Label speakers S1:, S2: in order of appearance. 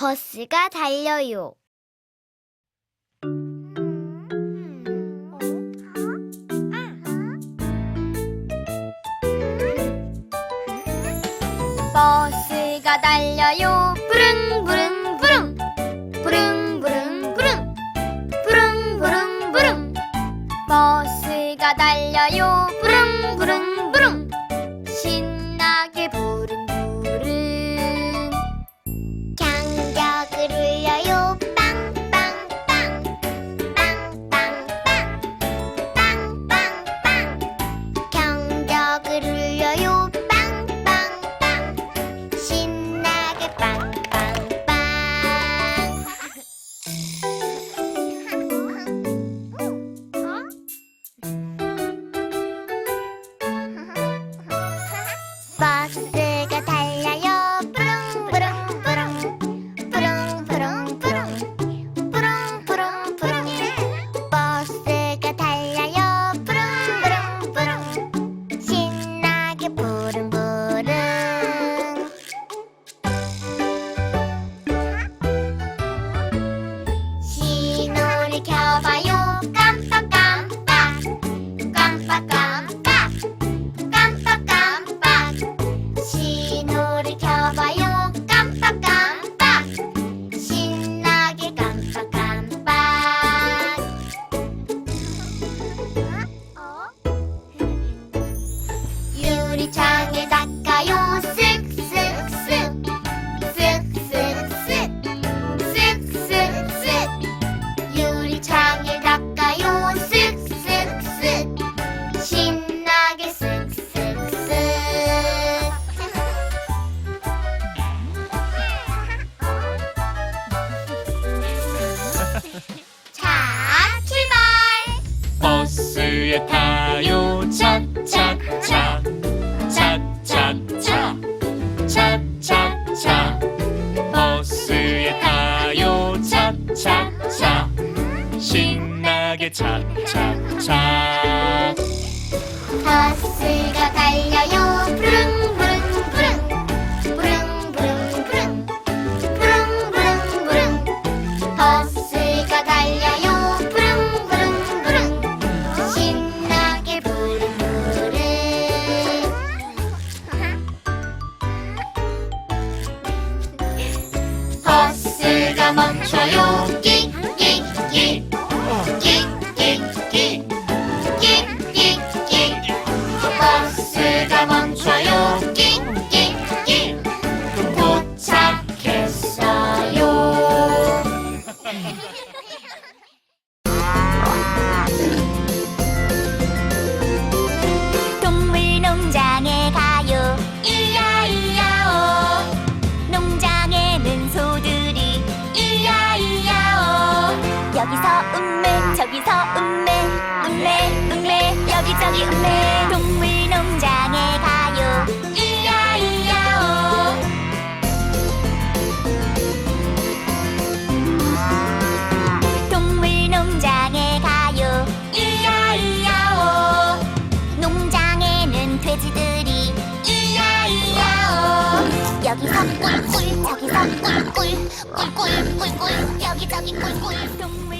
S1: 버스가 달려요. 버스가 달려요. 부릉부릉 부릉. 부릉부릉 부릉. 부릉부릉 부릉. 버스가 달려요. 부릉부릉
S2: げだか」 차차차 신나게 차차차.
S1: 버스가 달려요 멈춰요
S3: 저기서 음메 음메 음메 여기저기 음메. 동물농장에 가요. 이야 이야오. 동물농장에 가요. 이야 이야오. 농장에는 돼지들이. 이야 이야오. 여기서 꿀꿀 저기서 꿀꿀 꿀꿀 꿀꿀 여기저기 꿀꿀. 동물